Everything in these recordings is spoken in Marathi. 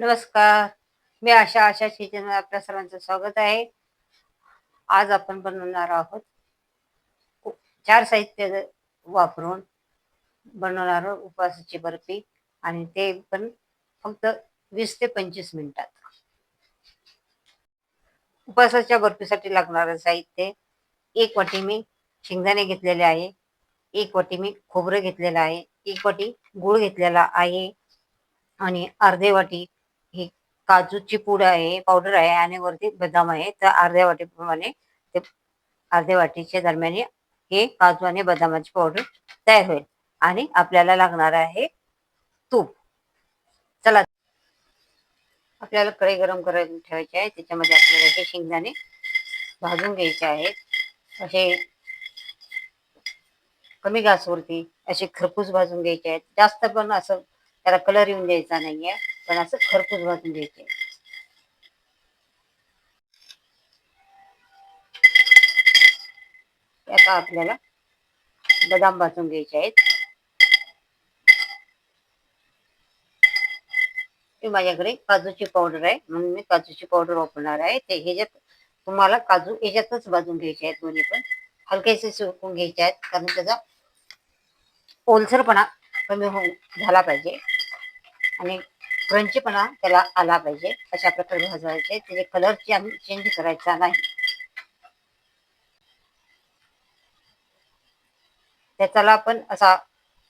नमस्कार. मी आशा आशा किचनवर आपल्या सर्वांचं स्वागत आहे. आज आपण बनवणार आहोत चार साहित्य वापरून बनवणार आहोत उपवासाची बर्फी आणि ते पण फक्त वीस ते पंचवीस मिनिटात. उपवासाच्या बर्फीसाठी लागणारं साहित्य एक वाटी मी शेंगदाणे घेतलेले आहे एक वाटी मी खोबरं घेतलेलं आहे एक वाटी गूळ घेतलेला आहे आणि अर्धे वाटी काजूची पूड आहे पावडर आहे आणि वरती बदाम आहे. तर अर्ध्या वाटीप्रमाणे ते अर्ध्या वाटीच्या दरम्यान हे काजू आणि बदामाची पावडर तयार होईल. आणि आपल्याला लागणार आहे तूप. चला. आपल्याला कढई गरम करायला ठेवायची आहे. त्याच्यामध्ये आपल्याला हे शेंगदाणे भाजून घ्यायचे आहेत. असे कमी गॅसवरती असे खरपूस भाजून घ्यायचे आहेत. जास्त पण असं त्याला कलर येऊन द्यायचा नाहीये. पण असं खरपूस भाजून घ्यायचे आता आपल्याला बदाम भाजून घ्यायचे आहेत. माझ्याकडे काजूची पावडर आहे. म्हणून मी काजूची पावडर वापरणार आहे. ते ह्याच्यात तुम्हाला काजू ह्याच्यातच भाजून घ्यायचे आहेत दोन्ही पण. हलकेसे सुकून घ्यायचे आहेत. कारण त्याचा ओलसरपणा कमी होऊन झाला पाहिजे. आणि क्रंचीपणा त्याला आला पाहिजे. अशा प्रकारे भाजवायचे. त्याचे कलर चेंज करायचा नाही. त्याच्याला आपण असा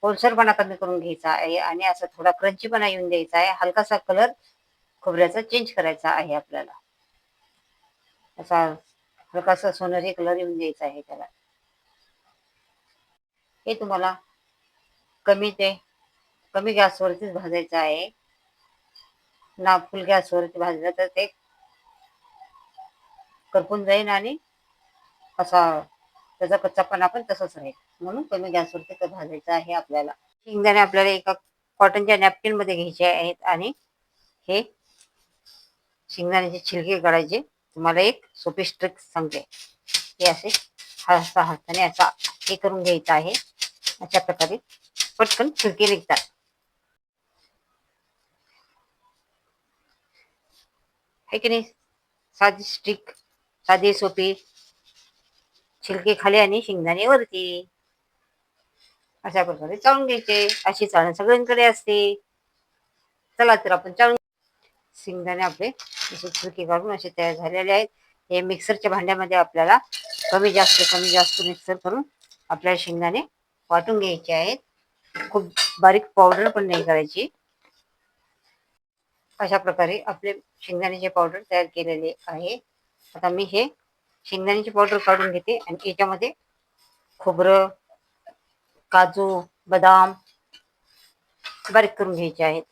ओलसरपणा कमी करून घ्यायचा आहे आणि असा थोडा क्रंचीपणा येऊन द्यायचा आहे. हलकासा कलर खोबऱ्याचा चेंज करायचा आहे आपल्याला. असा हलकासा सोनेरी कलर येऊन द्यायचा आहे त्याला. हे तुम्हाला कमी ते कमी गॅसवरतीच भाजायचं आहे. ना फुल गॅसवरती भाजलं तर ते करपून जाईल आणि असा त्याचा कच्चापणा पण तसंच राहील. म्हणून कमी गॅसवरती ते भाजायचं आहे आपल्याला. शेंगदाणे आपल्याला एका कॉटनच्या नॅपकिनमध्ये घ्यायचे आहेत आणि हे शेंगदाण्याचे छिलके काढायचे. तुम्हाला एक सोपी ट्रिक सांगते. हे असे असा हाताने असा हे करून घ्यायचं आहे. अशा प्रकारे पटकन छिलके निघतात. आहे की नाही? साधी स्टिक साधी सोपी छिलके खाली आणि शेंगदाणे वरती. अशा प्रकारे चाळून घ्यायचे. अशी चाळण सगळ्यांकडे असते. चला तर आपण चाळून शेंगदाणे आपले असे छिलके काढून असे तयार झालेले आहेत. हे मिक्सरच्या भांड्यामध्ये आपल्याला कमी जास्त कमी जास्त मिक्सर करून आपल्याला शेंगदाणे वाटून घ्यायचे आहेत. खूप बारीक पावडर पण नाही करायची. अशा प्रकारे आपले शेंगदाण्याचे पावडर तयार केलेले आहे. आता मी हे शेंगदाण्याची पावडर काढून घेते आणि याच्यामध्ये खोबरं काजू बदाम बारीक करून घ्यायचे आहेत.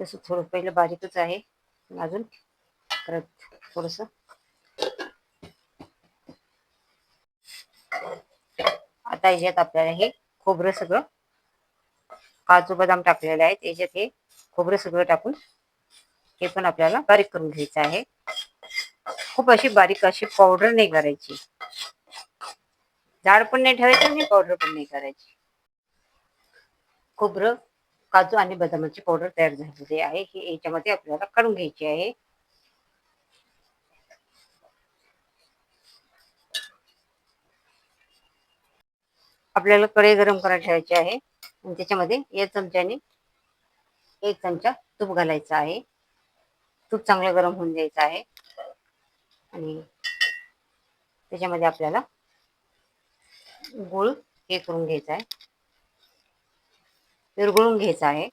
तसं थोडं पहिलं बारीकच आहे. अजून परत थोडंसं आता याच्यात आपल्याला हे खोबरं सगळं काजू बदाम टाकलेले आहेत. याच्यात हे खोबरं सगळं टाकून हे पण आपल्याला बारीक करून घ्यायचं आहे. खूप अशी बारीक अशी पावडर नाही करायची. जाड पण नाही ठेवायची आणि पावडर पण नाही करायची. खोबरं काजू आणि बदामाची पावडर तयार झालेली आहे. हे याच्यामध्ये आपल्याला काढून घ्यायची आहे. आपल्याला कढई गरम करायला ठेवायची आहे. आणि त्याच्यामध्ये या चमच्याने एक चमचा तूप घालायचा आहे. तूप चांगलं गरम होऊन द्यायचं आहे. आणि त्याच्यामध्ये आपल्याला गुळ हे करून घ्यायचा आहे. विरगुळून घ्यायचा आहे.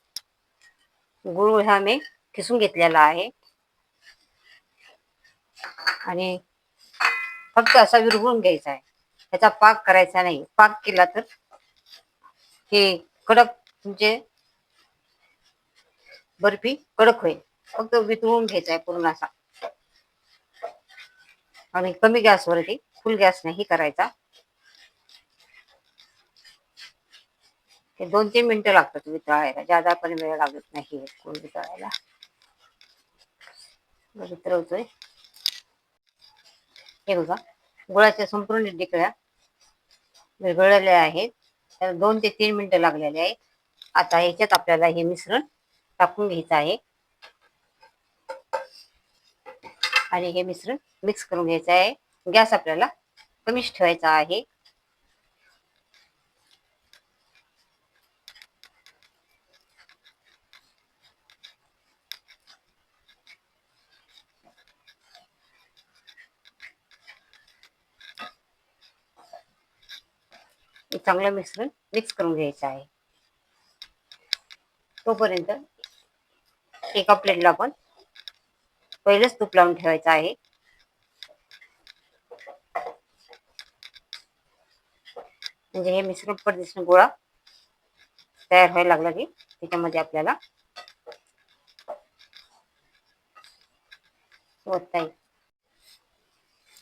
गुळ हा मी खिसून घेतलेला आहे. आणि फक्त असा विरघळून घ्यायचा आहे. याचा पाक करायचा नाही. पाक केला तर हे कडक तुमचे बर्फी कडक होईल. फक्त वितळून घ्यायचा आहे पूर्ण असा. आणि कमी गॅसवरती फुल गॅस नाही करायचा. हे दोन तीन मिनिटं लागतात वितळायला. जादा पण वेळ लागत नाही कोण वितळायला. वितळवतोय हे बघा. गुळाच्या संपूर्ण डिकळ्या विरघळलेल्या आहेत. त्याला दोन ते तीन मिनिटं लागलेले आहेत. आता ह्याच्यात आपल्याला हे मिश्रण टाकून घ्यायचं आहे. आणि हे मिश्रण मिक्स करून घ्यायचं आहे. गॅस आपल्याला कमीच ठेवायचा आहे. चांगलं मिश्रण मिक्स करून घ्यायचं आहे. तोपर्यंत एका प्लेटला आपण पहिलेच तूप लावून ठेवायचं आहे. म्हणजे हे मिश्रण पद्धतीने गोळा तयार व्हायला लागला की त्याच्यामध्ये आपल्याला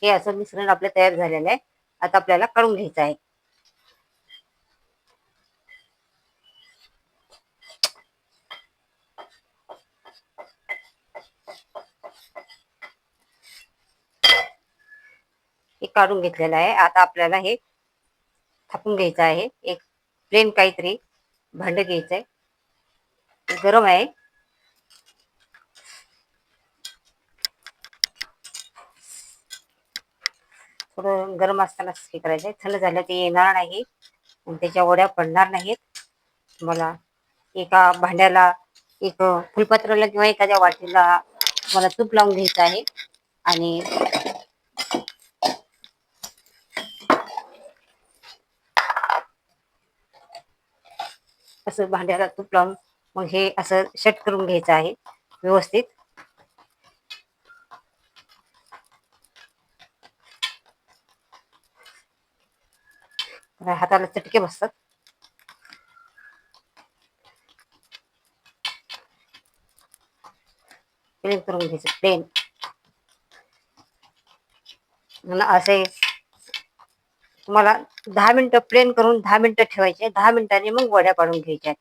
हे असं मिश्रण आपलं तयार झालेलं आहे. आता आपल्याला काढून घ्यायचं आहे. हे काढून घेतलेलं आहे. आता आपल्याला हे थापून घ्यायचं आहे. एक प्लेन काहीतरी भांड घ्यायचं आहे गरम आहे. थोडं गरम असतानाच हे करायचं आहे थंड झालं ते येणार नाही. त्याच्या वड्या पडणार नाहीत. मला एका भांड्याला एक फुलपत्राला किंवा एखाद्या वाटीला मला तूप लावून घ्यायचं आहे. आणि असं भांड्याला तूप लावून मग हे असं शट करून घ्यायचं आहे. व्यवस्थित. हाताला चटके बसतात. प्लेन करून घ्यायचं प्लेन असे तुम्हाला दहा मिनिटं प्लेन करून दहा मिनिटं ठेवायचे. दहा मिनिटांनी मग वड्या पाडून घ्यायच्या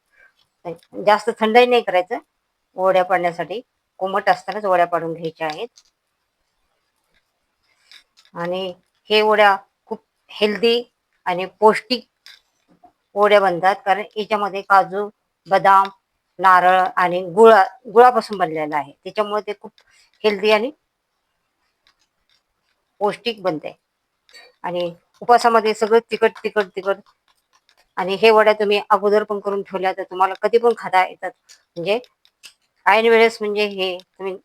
म्हणजे जास्त थंडही नाही करायचं. वड्या पाडण्यासाठी कोमट असतानाच वड्या पाडून घ्यायच्या आहेत. आणि हे वड्या खूप हेल्दी आणि पौष्टिक वड्या बनतात. कारण याच्यामध्ये काजू बदाम नारळ आणि गुळा गुळापासून बनलेलं आहे. त्याच्यामुळे ते खूप हेल्दी आणि पौष्टिक बनते आणि उपवासामध्ये सगळं तिखट तिखट तिखट. आणि हे वड्या तुम्ही अगोदर पण करून ठेवल्या तर तुम्हाला कधी पण खाता येतात. म्हणजे ऐन वेळेस म्हणजे हे तुम्ही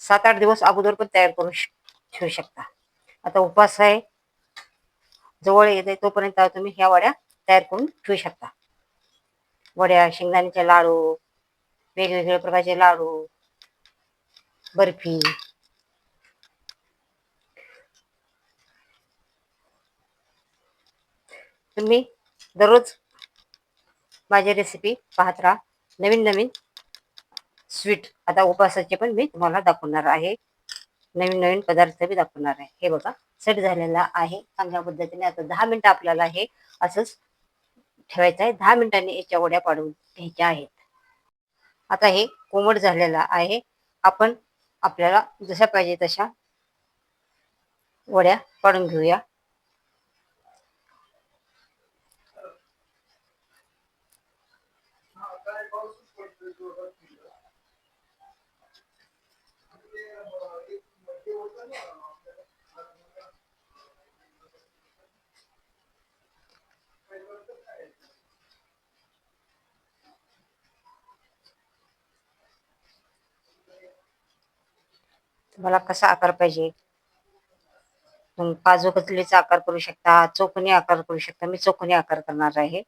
सात आठ दिवस अगोदर पण तयार करू ठेवू शकता. आता उपवास आहे. जवळ येत आहे तोपर्यंत तुम्ही ह्या वड्या तयार करून ठेवू शकता. वड्या शेंगदाण्याचे लाडू वेगवेगळ्या प्रकारचे लाडू बर्फी. तुम्ही दररोज माझी रेसिपी पाहत राहा. नवीन नवीन स्वीट आता उपवासाचे पण मी तुम्हाला दाखवणार आहे. नवीन नवीन पदार्थ मी दाखवणार आहे. हे बघा सेट झालेला आहे. चांगल्या पद्धतीने आता दहा मिनिटं आपल्याला हे असंच ठेवायचं आहे. दहा मिनिटांनी याच्या वड्या पाडून घ्यायच्या आहेत. आता हे कोमट झालेलं आहे. आपण आपल्याला जशा पाहिजे तशा वड्या पाडून घेऊया. तुम्हाला कसा आकार पाहिजे? काजू कतलीचा आकार करू शकता चौकोनी आकार करू शकता. मी चौकोनी आकार करणार आहे.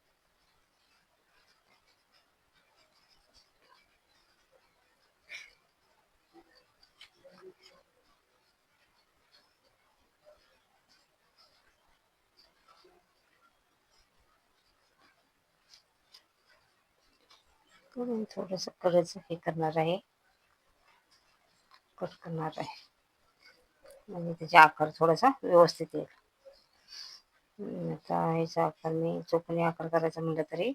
थोडस करायचं हे करणार आहे. कट करणार आहे. म्हणजे त्याचा आकार थोडासा व्यवस्थित येईल. आता ह्याचा आकार मी चोकणी आकार करायचा म्हटलं तरी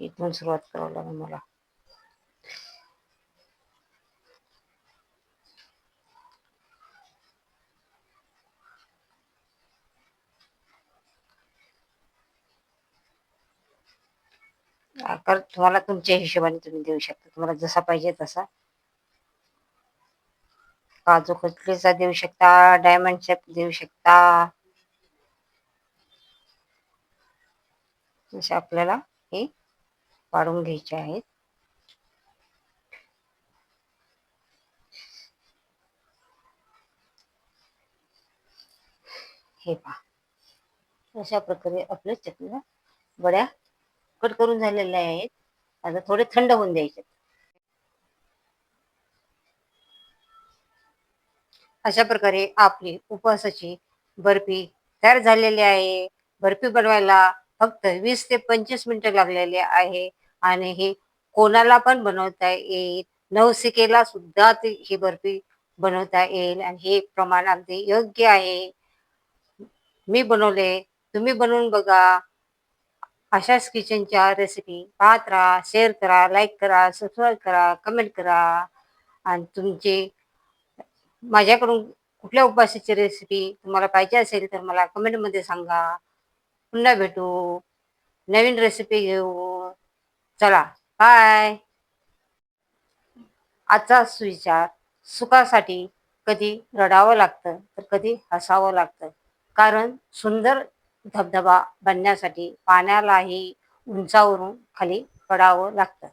इथून सुरुवात करावं लागेल मला. आकार तुम्हाला तुमच्या हिशोबाने तुम्ही देऊ शकता. तुम्हाला जसा पाहिजे तसा काजू कतलीचा देऊ शकता? डायमंड शेप देऊ शकता? असे आपल्याला हे वाढून घ्यायचे आहेत. हे पहा. अशा प्रकारे आपल्या चटणीला बड्या कट करून झालेल्या आहेत. आता थोडे थंड होऊन द्यायचे. अशा प्रकारे आपली उपवासाची बर्फी तयार झालेली आहे. बर्फी बनवायला फक्त वीस ते पंचवीस मिनिटं लागलेली आहे आणि हे कोणाला पण बनवता येईल. नवसिकेला सुद्धा ती ही बर्फी बनवता येईल आणि हे प्रमाण अगदी योग्य आहे. मी बनवले तुम्ही बनवून बघा. अशाच किचनच्या रेसिपी पाहत राहा शेअर करा लाईक करा सबस्क्राईब करा कमेंट करा. आणि तुमचे माझ्याकडून कुठल्या उपवासाची रेसिपी तुम्हाला पाहिजे असेल तर मला कमेंटमध्ये सांगा. पुन्हा भेटू. नवीन रेसिपी घेऊ. चला बाय आजचा सुविचार सुखासाठी कधी रडावं लागतं तर कधी हसावं लागतं. कारण सुंदर धबधबा बनण्यासाठी पाण्यालाही उंचावरून खाली पडावं लागतं.